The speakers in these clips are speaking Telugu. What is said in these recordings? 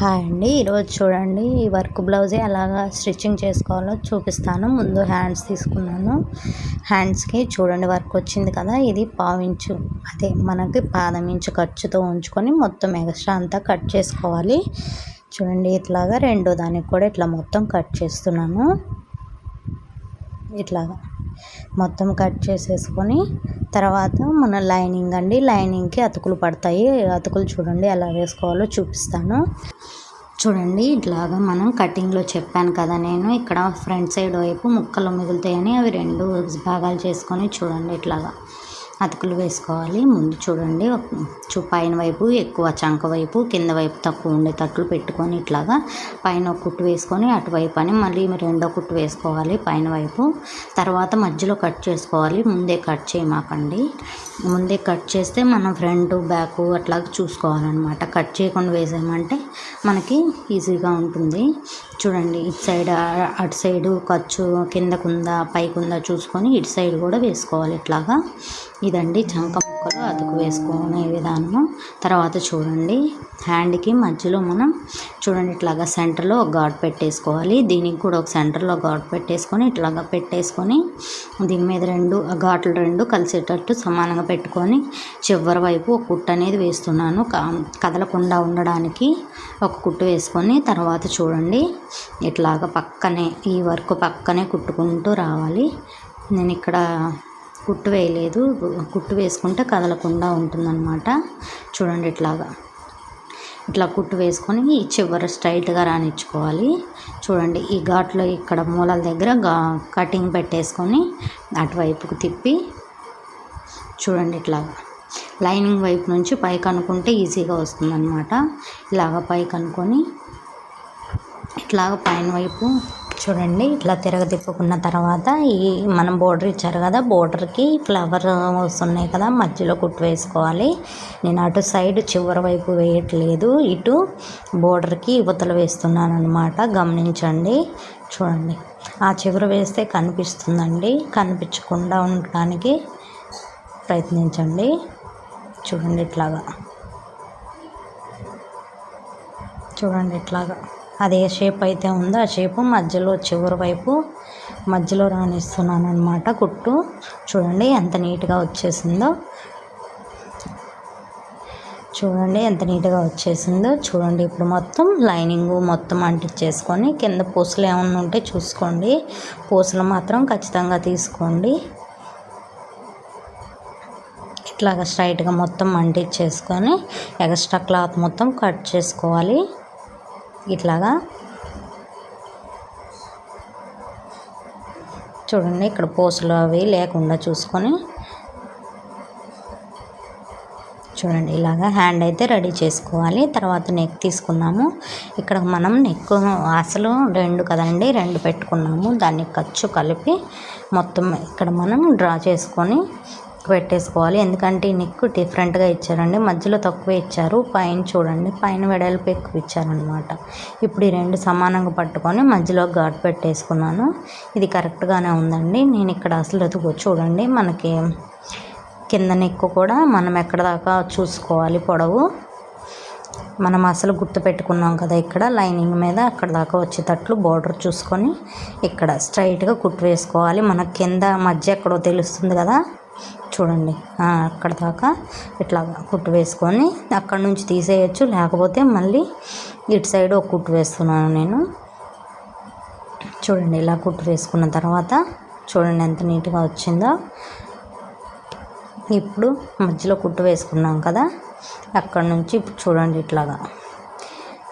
హాయ్ అండి. ఈరోజు చూడండి ఈ వర్క్ బ్లౌజే ఎలాగా స్టిచ్చింగ్ చేసుకోవాలో చూపిస్తాను. ముందు హ్యాండ్స్ తీసుకున్నాను. హ్యాండ్స్కి చూడండి వర్క్ వచ్చింది కదా ఇది పావించు అదే మనకి పాదం ఇంచు ఖర్చుతో ఉంచుకొని మొత్తం ఎక్స్ట్రా అంతా కట్ చేసుకోవాలి. చూడండి ఇట్లాగా రెండో దానికి కూడా ఇట్లా మొత్తం కట్ చేస్తున్నాను. ఇట్లాగా మొత్తం కట్ చేసేసుకొని తర్వాత మన లైనింగ్ అండి లైనింగ్కి అతుకులు పడతాయి. అతుకులు చూడండి ఎలా వేసుకోవాలో చూపిస్తాను. చూడండి ఇట్లాగా మనం కటింగ్లో చెప్పాను కదా నేను. ఇక్కడ ఫ్రంట్ సైడ్ వైపు ముక్కలు మిగులుతాయని అవి రెండు భాగాలు చేసుకొని చూడండి ఇట్లాగా. అతుకులు వేసుకోవాలి. ముందు చూడండి చూ పైన వైపు ఎక్కువ చంక వైపు కింద వైపు తక్కువ ఉండేటట్లు పెట్టుకొని ఇట్లాగా పైన ఒక కుట్టు వేసుకొని అటువైపు అని మళ్ళీ రెండో కుట్టు వేసుకోవాలి పైన వైపు. తర్వాత మధ్యలో కట్ చేసుకోవాలి. ముందే కట్ చేయమాకండి. ముందే కట్ చేస్తే మనం ఫ్రంట్ బ్యాక్ అట్లా చూసుకోవాలన్నమాట. కట్ చేయకుండా వేసామంటే మనకి ఈజీగా ఉంటుంది. చూడండి ఇటు సైడ్ అటు సైడు ఖర్చు కిందకుందా పైకుందా చూసుకొని ఇటు సైడ్ కూడా వేసుకోవాలి ఇట్లాగా. ఇదండి చంకం ముక్కలు అతుకు వేసుకునే విధానము. తర్వాత చూడండి హ్యాండ్కి మధ్యలో మనం చూడండి ఇట్లాగా సెంటర్లో ఒక ఘాట్ పెట్టేసుకోవాలి. దీనికి కూడా ఒక సెంటర్లో ఘాట్ పెట్టేసుకొని ఇట్లాగా పెట్టేసుకొని దీని మీద రెండు ఘాట్లు రెండు కలిసేటట్టు సమానంగా పెట్టుకొని చివరి వైపు ఒక కుట్టు అనేది వేస్తున్నాను. కదలకుండా ఉండడానికి ఒక కుట్టు వేసుకొని తర్వాత చూడండి ఇట్లాగ పక్కనే ఈ వర్క్ పక్కనే కుట్టుకుంటూ రావాలి. నేను ఇక్కడ కుట్టు వేయలేదు. కుట్టు వేసుకుంటే కదలకుండా ఉంటుందన్నమాట. చూడండి ఇట్లాగా. ఇట్లా కుట్టు వేసుకొని ఈ చివర స్ట్రైట్గా రానిచ్చుకోవాలి. చూడండి ఈ ఘాట్లో ఇక్కడ మూలల దగ్గర గా కటింగ్ పెట్టేసుకొని అటువైపుకు తిప్పి చూడండి ఇట్లాగా. లైనింగ్ వైపు నుంచి పైకి అనుకుంటే ఈజీగా వస్తుందన్నమాట. ఇలాగ పైకి అనుకొని ఇట్లాగ పైన వైపు చూడండి ఇట్లా తిరగతిప్పుకున్న తర్వాత ఈ మనం బోర్డర్ ఇచ్చారు కదా బోర్డర్కి ఫ్లవర్ వస్తున్నాయి కదా మధ్యలో కుట్టు వేసుకోవాలి. నేను అటు సైడ్ చివరి వైపు వేయట్లేదు ఇటు బోర్డర్కి యువతలు వేస్తున్నాను అనమాట గమనించండి. చూడండి ఆ చివర వేస్తే కనిపిస్తుందండి కనిపించకుండా ఉండడానికి ప్రయత్నించండి. చూడండి ఇట్లాగా. చూడండి ఇట్లాగా. అది ఏ షేప్ అయితే ఉందో ఆ షేపు మధ్యలో చివరి వైపు మధ్యలో రాణిస్తున్నాను అనమాట కుట్టు. చూడండి ఎంత నీట్గా వచ్చేసిందో. చూడండి ఎంత నీట్గా వచ్చేసిందో. చూడండి ఇప్పుడు మొత్తం లైనింగ్ మొత్తం అంటించేసుకొని కింద పూసలు ఏమన్నా ఉంటే చూసుకోండి. పూసలు మాత్రం ఖచ్చితంగా తీసుకోండి. ఇట్లాగా స్ట్రైట్గా మొత్తం అంటించేసుకొని ఎక్స్ట్రా క్లాత్ మొత్తం కట్ చేసుకోవాలి. ఇట్లాగా. చూడండి ఇక్కడ పూసలు అవి లేకుండా చూసుకొని. చూడండి ఇలాగా హ్యాండ్ అయితే రెడీ చేసుకోవాలి. తర్వాత నెక్ తీసుకున్నాము ఇక్కడ మనం నెక్ అసలు రెండు కదండి రెండు పెట్టుకున్నాము. దాన్ని ఖర్చు కలిపి మొత్తం ఇక్కడ మనం డ్రా చేసుకొని పెట్టేసుకోవాలి. ఎందుకంటే ఈ నెక్ డిఫరెంట్గా ఇచ్చారండి. మధ్యలో తక్కువ ఇచ్చారు. పైన చూడండి. పైన వెడల్పు ఎక్కువ ఇచ్చారనమాట ఇప్పుడు ఈ రెండు సమానంగా పట్టుకొని మధ్యలో ఘాట్ పెట్టేసుకున్నాను. ఇది కరెక్ట్గానే ఉందండి. నేను ఇక్కడ అసలు ఎదుగు చూడండి. మనకి కింద నెక్కు కూడా మనం ఎక్కడ దాకా చూసుకోవాలి పొడవు. మనం అసలు గుర్తు పెట్టుకున్నాం కదా ఇక్కడ. లైనింగ్ మీద అక్కడ దాకా వచ్చేటట్లు బార్డర్ చూసుకొని ఇక్కడ స్ట్రైట్గా కుట్టు వేసుకోవాలి. మన కింద మధ్య ఎక్కడో తెలుస్తుంది కదా. చూడండి. అక్కడ దాకా ఇట్లా కుట్టు వేసుకొని అక్కడ నుంచి తీసేయచ్చు. లేకపోతే మళ్ళీ ఇటు సైడ్ ఒక కుట్టు వేస్తున్నాను నేను. చూడండి ఇలా కుట్టు వేసుకున్న తర్వాత చూడండి ఎంత నీట్గా వచ్చిందో. ఇప్పుడు మధ్యలో కుట్టు వేసుకున్నాం కదా అక్కడ నుంచి ఇప్పుడు చూడండి ఇట్లాగా.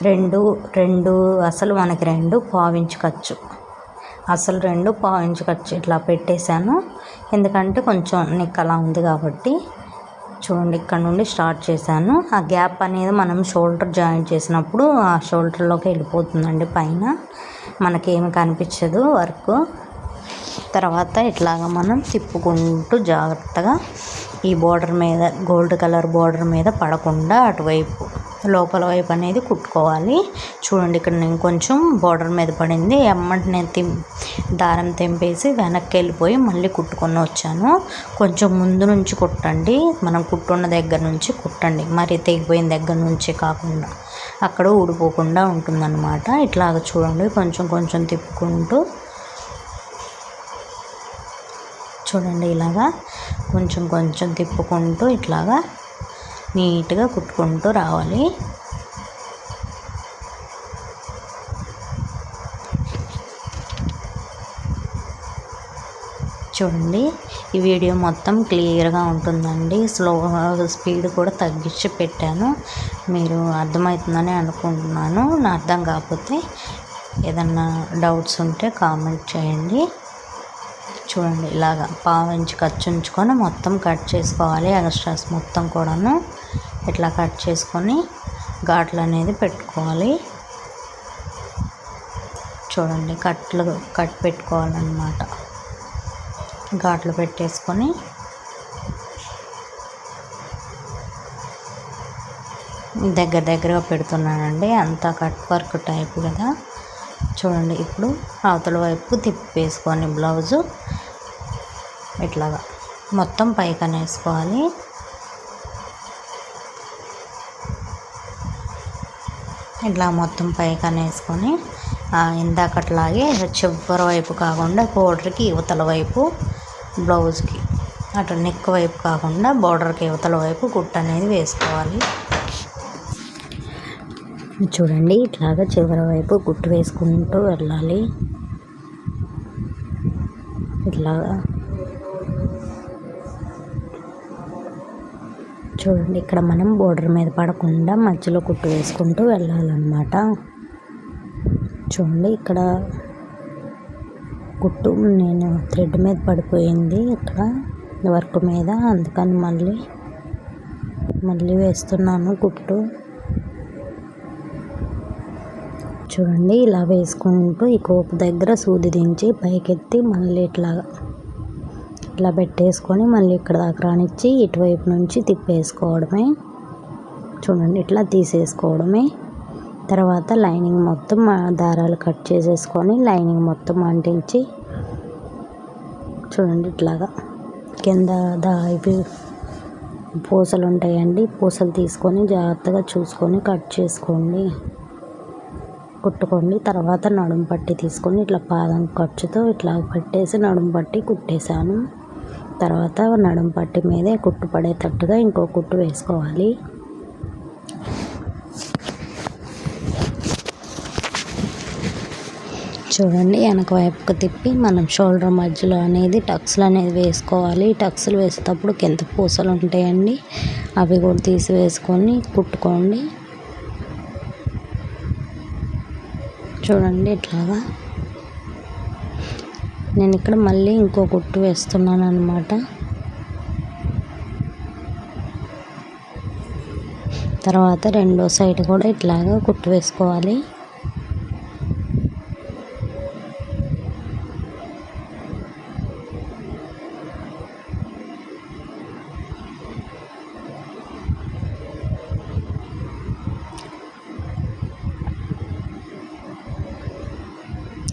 రెండు రెండు అసలు మనకి రెండు పావించుకోవచ్చు అసలు రెండు పాయింట్స్ కట్ ఇట్లా పెట్టేశాను. ఎందుకంటే కొంచెం నెక్ అలా ఉంది కాబట్టి చూడండి ఇక్కడ నుండి స్టార్ట్ చేశాను. ఆ గ్యాప్ అనేది మనం షోల్డర్ జాయిన్ చేసినప్పుడు ఆ షోల్డర్లోకి వెళ్ళిపోతుందండి పైన. మనకేమి కనిపించదు వర్క్. తర్వాత ఇట్లాగా మనం తిప్పుకుంటూ జాగ్రత్తగా ఈ బోర్డర్ మీద గోల్డ్ కలర్ బోర్డర్ మీద పడకుండా అటువైపు లోపల వైపు అనేది కుట్టుకోవాలి. చూడండి ఇక్కడ నేను కొంచెం బార్డర్ మీద పడింది. ఎమ్మటి నేను తిం దారం తెంపేసి వెనక్కి వెళ్ళిపోయి మళ్ళీ కుట్టుకొని వచ్చాను. కొంచెం ముందు నుంచి కుట్టండి. మనం కుట్టున్న దగ్గర నుంచి కుట్టండి. మరి తెగిపోయిన దగ్గర నుంచి కాకుండా అక్కడ ఊడిపోకుండా ఉంటుందన్నమాట. ఇట్లాగ చూడండి కొంచెం కొంచెం తిప్పుకుంటూ చూడండి ఇలాగా కొంచెం కొంచెం తిప్పుకుంటూ ఇట్లాగా నీట్గా కుట్టుకుంటూ రావాలి. చూడండి ఈ వీడియో మొత్తం క్లియర్గా ఉంటుందండి. స్లోగా స్పీడ్ కూడా తగ్గించి పెట్టాను. మీరు అర్థమవుతుందని అనుకుంటున్నాను. నా అర్థం కాకపోతే ఏదన్నా డౌట్స్ ఉంటే కామెంట్ చేయండి. చూడండి ఇలాగా పావు ఇంచు ఖర్చు ఉంచుకొని మొత్తం కట్ చేసుకోవాలి. ఎక్స్ట్రాస్ మొత్తం కూడాను. ఇట్లా కట్ చేసుకొని ఘాట్లు అనేది పెట్టుకోవాలి. చూడండి కట్లు కట్ పెట్టుకోవాలన్నమాట. ఘాట్లు పెట్టేసుకొని దగ్గర దగ్గరగా పెడుతున్నానండి. అంతా కట్ వర్క్ టైప్ కదా. చూడండి ఇప్పుడు అవతల వైపు తిప్పేసుకొని బ్లౌజు ఇట్లాగా మొత్తం పైకనేసుకోవాలి ఇట్లా మొత్తం పైకన వేసుకొని ఇందాకట్లాగే చివరి వైపు కాకుండా బోర్డర్కి యువతల వైపు బ్లౌజ్కి అటు నెక్ వైపు కాకుండా బోర్డర్కి యువతల వైపు గుట్ట అనేది వేసుకోవాలి. చూడండి ఇట్లాగా చివరి వైపు గుట్టు వేసుకుంటూ వెళ్ళాలి. ఇట్లాగా చూడండి ఇక్కడ మనం బోర్డర్ మీద పడకుండా మధ్యలో కుట్టు వేసుకుంటూ వెళ్ళాలన్నమాట. చూడండి ఇక్కడ కుట్టు నేను థ్రెడ్ మీద పడిపోయింది ఇక్కడ వర్క్ మీద. అందుకని మళ్ళీ మళ్ళీ వేస్తున్నాను కుట్టు. చూడండి ఇలా వేసుకుంటూ ఈ కోపు దగ్గర సూది దించి పైకెత్తి మళ్ళీ ఇట్లాగా ఇట్లా పెట్టేసుకొని మళ్ళీ ఇక్కడ దాకా రానిచ్చి ఇటువైపు నుంచి తిప్పేసుకోవడమే. చూడండి ఇట్లా తీసేసుకోవడమే. తర్వాత లైనింగ్ మొత్తం దారాలు కట్ చేసేసుకొని లైనింగ్ మొత్తం అంటించి చూడండి ఇట్లాగా కింద దా ఇవి పూసలు ఉంటాయండి పూసలు తీసుకొని జాగ్రత్తగా చూసుకొని కట్ చేసుకోండి. కుట్టుకోండి. తర్వాత నడుము పట్టి తీసుకొని ఇట్లా పాదం ఖర్చుతో ఇట్లా పెట్టేసి నడుము పట్టి కుట్టేశాను. తర్వాత నడుం పట్టి మీదే కుట్టు పడేటట్టుగా ఇంకో కుట్టు వేసుకోవాలి. చూడండి వెనక వైపుకు తిప్పి మనం షోల్డర్ మధ్యలో అనేది టక్స్లు అనేది వేసుకోవాలి. టక్స్లు వేసేటప్పుడు కింద పూసలు ఉంటాయండి. అవి కూడా తీసి వేసుకొని కుట్టుకోండి. చూడండి ఇట్లాగా నేను ఇక్కడ మళ్ళీ ఇంకో కుట్టు వేస్తున్నాను అనమాట తర్వాత రెండో సైడ్ కూడా ఇట్లాగా కుట్టు వేసుకోవాలి.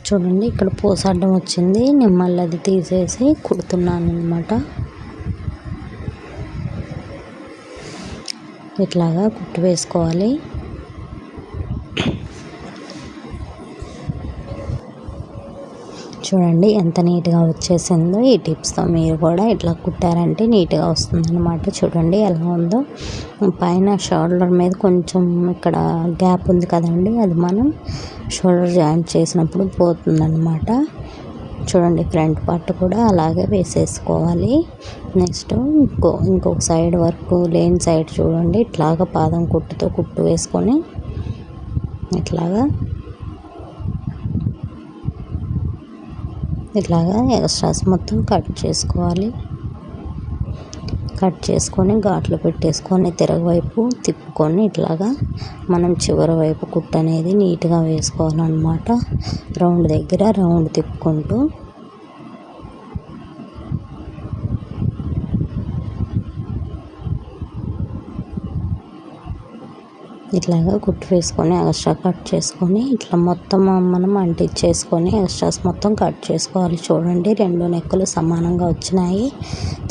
చూడండి ఇక్కడ పూసాడ్డం వచ్చింది. నేను మళ్ళీ అది తీసేసి కుడుతున్నాను అనమాట ఇట్లాగా కుట్టు వేసుకోవాలి. చూడండి ఎంత నీట్గా వచ్చేసిందో ఈ టిప్స్తో మీరు కూడా ఇట్లా కుట్టారంటే నీట్గా వస్తుందన్నమాట. చూడండి ఎలా ఉందో. పైన షోల్డర్ మీద కొంచెం ఇక్కడ గ్యాప్ ఉంది కదండి అది మనం షోల్డర్ జాయింట్ చేసినప్పుడు పోతుందన్నమాట. చూడండి ఫ్రంట్ పార్ట్ కూడా అలాగే వేసేసుకోవాలి. నెక్స్ట్ ఇంకో ఇంకొక సైడ్ వరకు లేని సైడ్ చూడండి. ఇట్లాగా పాదం కుట్టుతో కుట్టు వేసుకొని ఇట్లాగా ఇట్లాగా ఎక్స్ట్రాస్ మొత్తం కట్ చేసుకోవాలి. కట్ చేసుకొని ఘాట్లు పెట్టేసుకొని తిరగవైపు తిప్పుకొని ఇట్లాగా మనం చివరి వైపు కుట్టు అనేది నీట్గా వేసుకోవాలన్నమాట. రౌండ్ దగ్గర రౌండ్ తిప్పుకుంటూ ఇట్లాగా కుట్టు వేసుకొని ఎక్స్ట్రా కట్ చేసుకొని ఇట్లా మొత్తం మనం అంటించేసుకొని ఎక్స్ట్రాస్ మొత్తం కట్ చేసుకోవాలి. చూడండి రెండు నెక్కులు సమానంగా వచ్చినాయి.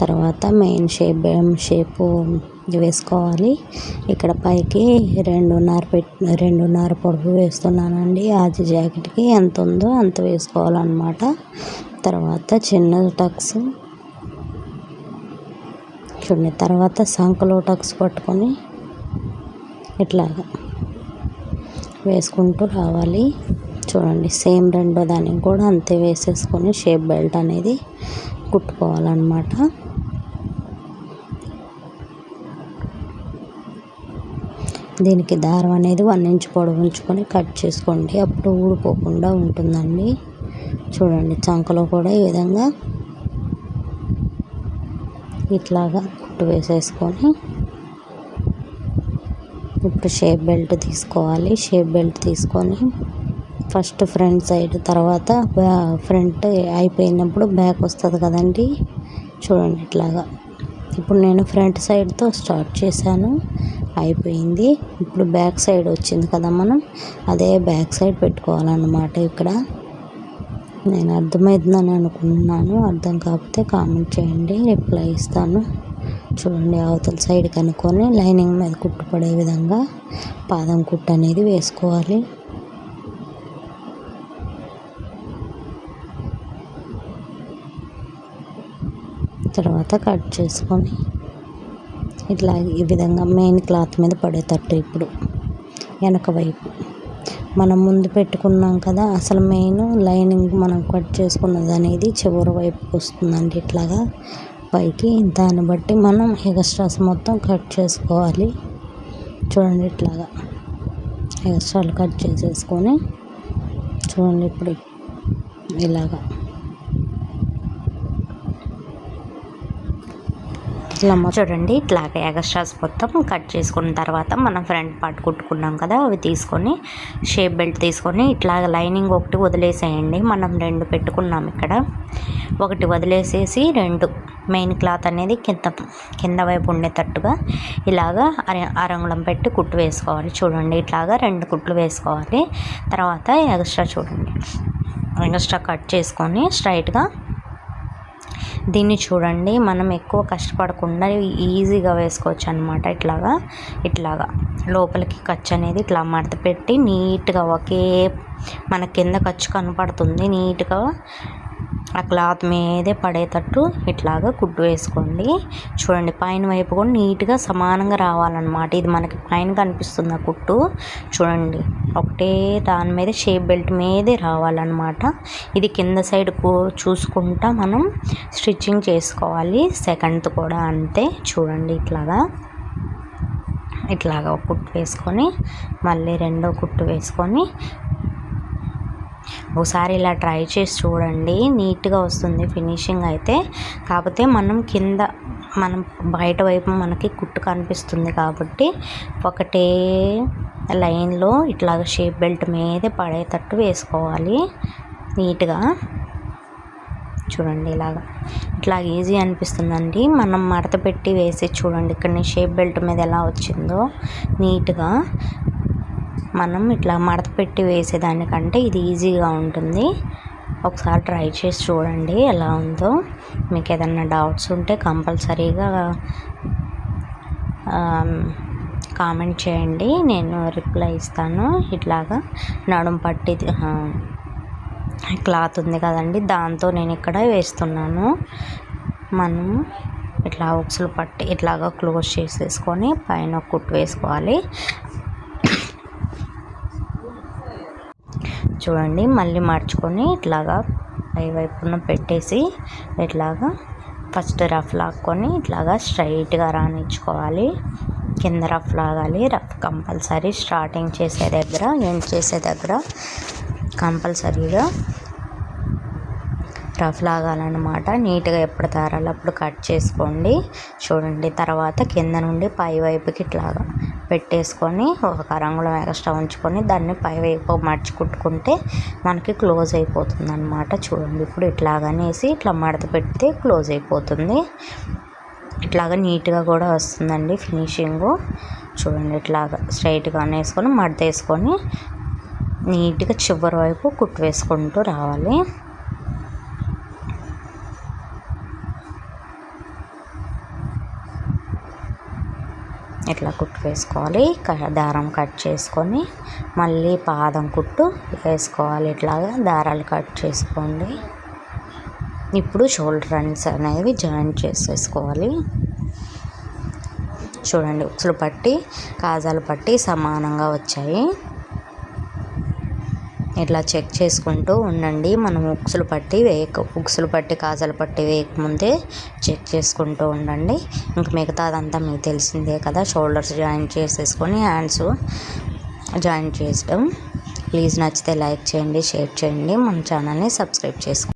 తర్వాత మెయిన్ షేప్ షేపు వేసుకోవాలి. ఇక్కడ పైకి రెండున్నర పెట్ రెండున్నర పొడుపు వేస్తున్నానండి. ఆది జాకెట్కి ఎంత ఉందో అంత వేసుకోవాలన్నమాట. తర్వాత చిన్న టక్స్ చూడండి తర్వాత సంకలో టక్స్ పట్టుకొని ఇట్లాగా వేసుకుంటూ రావాలి. చూడండి సేమ్ రెండో దానికి కూడా అంతే వేసేసుకొని షేప్ బెల్ట్ అనేది కుట్టుకోవాలన్నమాట. దీనికి దారం అనేది వన్ ఇంచ్ పొడవు ఉంచుకొని కట్ చేసుకోండి. అప్పుడు ఊడిపోకుండా ఉంటుందండి. చూడండి చంకలో కూడా ఈ విధంగా ఇట్లాగా కుట్టు వేసేసుకొని ఇప్పుడు షేప్ బెల్ట్ తీసుకోవాలి. షేప్ బెల్ట్ తీసుకొని ఫస్ట్ ఫ్రంట్ సైడ్ తర్వాత ఫ్రంట్ అయిపోయినప్పుడు బ్యాక్ వస్తుంది కదండి. చూడండి ఇట్లాగా. ఇప్పుడు నేను ఫ్రంట్ సైడ్తో స్టార్ట్ చేశాను. అయిపోయింది. ఇప్పుడు బ్యాక్ సైడ్ వచ్చింది కదా మనం అదే బ్యాక్ సైడ్ పెట్టుకోవాలన్నమాట ఇక్కడ. నేను అర్థమవుతుందని అనుకుంటున్నాను. అర్థం కాకపోతే కామెంట్ చేయండి. రిప్లై ఇస్తాను. చూడండి అవతల సైడ్ కనుక్కొని లైనింగ్ మీద కుట్టు పడే విధంగా పాదం కుట్టు అనేది వేసుకోవాలి. తర్వాత కట్ చేసుకొని ఇట్లా ఈ విధంగా మెయిన్ క్లాత్ మీద పడేటట్టు ఇప్పుడు వెనక వైపు. మనం ముందు పెట్టుకున్నాం కదా అసలు మెయిన్ లైనింగ్ మనం కట్ చేసుకున్నది అనేది చివరి వైపుకి వస్తుందండి ఇట్లాగా. పైకి. దాన్ని బట్టి మనం ఎగస్ట్రాస్ మొత్తం కట్ చేసుకోవాలి. చూడండి ఇట్లాగా. ఎక్స్ట్రాలు కట్ చేసేసుకొని చూడండి ఇప్పుడు ఇలాగా. ఇట్లా చూడండి ఇట్లాగే ఎగస్ట్రాస్ మొత్తం కట్ చేసుకున్న తర్వాత మనం ఫ్రంట్ పార్ట్ కుట్టుకున్నాం కదా అవి తీసుకొని షేప్ బెల్ట్ తీసుకొని ఇట్లా లైనింగ్ ఒకటి వదిలేసేయండి. మనం రెండు పెట్టుకున్నాం ఇక్కడ. ఒకటి వదిలేసేసి రెండు. మెయిన్ క్లాత్ అనేది కింద కింద వైపు ఉండేటట్టుగా ఇలాగా అరంగుళం పెట్టి కుట్టు వేసుకోవాలి. చూడండి ఇట్లాగా రెండు కుట్లు వేసుకోవాలి. తర్వాత ఎగస్ట్రా చూడండి. ఎగస్ట్రా కట్ చేసుకొని స్ట్రైట్గా దీన్ని చూడండి మనం ఎక్కువ కష్టపడకుండా ఈజీగా వేసుకోవచ్చు అనమాట ఇట్లాగా. ఇట్లాగా. లోపలికి ఖర్చు అనేది ఇట్లా మడత పెట్టి నీట్గా ఒకే మన కింద ఖర్చు కనపడుతుంది నీట్గా ఆ క్లాత్ మీదే పడేటట్టు ఇట్లాగా కుట్టు వేసుకోండి. చూడండి పైన వైపు కూడా నీట్గా సమానంగా రావాలన్నమాట. ఇది మనకి పైన కనిపిస్తుంది ఆ కుట్టు. చూడండి ఒకటే దాని మీద షేప్ బెల్ట్ మీదే రావాలన్నమాట. ఇది కింద సైడ్ చూసుకుంటా మనం స్టిచ్చింగ్ చేసుకోవాలి. సెకండ్ కూడా అంతే. చూడండి ఇట్లాగా. ఇట్లాగా కుట్టు వేసుకొని మళ్ళీ రెండో కుట్టు వేసుకొని ఒకసారి ఇలా ట్రై చేసి చూడండి. నీట్గా వస్తుంది ఫినిషింగ్ అయితే. కాకపోతే మనం కింద మనం బయట వైపు మనకి కుట్టు కనిపిస్తుంది కాబట్టి ఒకటే లైన్లో ఇట్లాగ షేప్ బెల్ట్ మీదే పడేటట్టు వేసుకోవాలి నీట్గా. చూడండి ఇలాగా. ఇట్లా ఈజీ అనిపిస్తుందండి. మనం మడత పెట్టి వేసి చూడండి ఇక్కడ షేప్ బెల్ట్ మీద ఎలా వచ్చిందో నీట్గా. మనం ఇట్లా మడత పెట్టి వేసేదానికంటే ఇది ఈజీగా ఉంటుంది. ఒకసారి ట్రై చేసి చూడండి ఎలా ఉందో. మీకు ఏదన్నా డౌట్స్ ఉంటే కంపల్సరీగా కామెంట్ చేయండి. నేను రిప్లై ఇస్తాను. ఇట్లాగా నడుం పట్టి క్లాత్ ఉంది కదండి దాంతో నేను ఇక్కడ వేస్తున్నాను. మనం ఇట్లా ఉక్సులు పట్టి ఇట్లాగా క్లోజ్ చేసేసుకొని పైన కుట్టు వేసుకోవాలి. చూడండి మళ్ళీ మర్చుకొని ఇట్లాగా పై వైపున పెట్టేసి ఇట్లాగా ఫస్ట్ రఫ్ లాక్కొని ఇట్లాగా స్ట్రైట్గా రానిచ్చుకోవాలి కింద రఫ్ లాగాలి. రఫ్ కంపల్సరీ స్టార్టింగ్ చేసే దగ్గర ఎండ్ చేసే దగ్గర కంపల్సరీగా రఫ్ లాగాలన్నమాట. నీట్గా ఎప్పుడు దారాలు అప్పుడు కట్ చేసుకోండి. చూడండి తర్వాత కింద నుండి పై వైపుకి ఇట్లాగా పెట్టేసుకొని ఒక రంగులో ఎక్స్ట్రా ఉంచుకొని దాన్ని పై వైపు మర్చి కుట్టుకుంటే మనకి క్లోజ్ అయిపోతుంది అనమాట చూడండి ఇప్పుడు ఇట్లాగనేసి ఇట్లా మడత పెడితే క్లోజ్ అయిపోతుంది. ఇట్లాగా నీట్గా కూడా వస్తుందండి ఫినిషింగు. చూడండి ఇట్లాగా స్ట్రైట్గా వేసుకొని మడత వేసుకొని నీట్గా చివరి వైపు కుట్టు వేసుకుంటూ రావాలి ఇట్లా కుట్టు వేసుకోవాలి. దారం కట్ చేసుకొని మళ్ళీ పాదం కుట్టు వేసుకోవాలి. ఇట్లాగా దారాలు కట్ చేసుకోండి. ఇప్పుడు షోల్డర్ అండ్స్ అనేవి జాయిన్ చేసేసుకోవాలి. చూడండి ఉక్సులు పట్టి కాజాలు పట్టి సమానంగా వచ్చాయి. ఇట్లా చెక్ చేసుకుంటూ ఉండండి. మనం ఉక్సులు పట్టి వేయక ఉక్సులు పట్టి కాజలు పట్టి వేయకముందే చెక్ చేసుకుంటూ ఉండండి. ఇంక మిగతాదంతా మీకు తెలిసిందే కదా షోల్డర్స్ జాయిన్ చేసేసుకొని హ్యాండ్స్ జాయిన్ చేసడం ప్లీజ్ నచ్చితే లైక్ చేయండి షేర్ చేయండి. మన ఛానల్ని సబ్స్క్రైబ్ చేసుకోండి.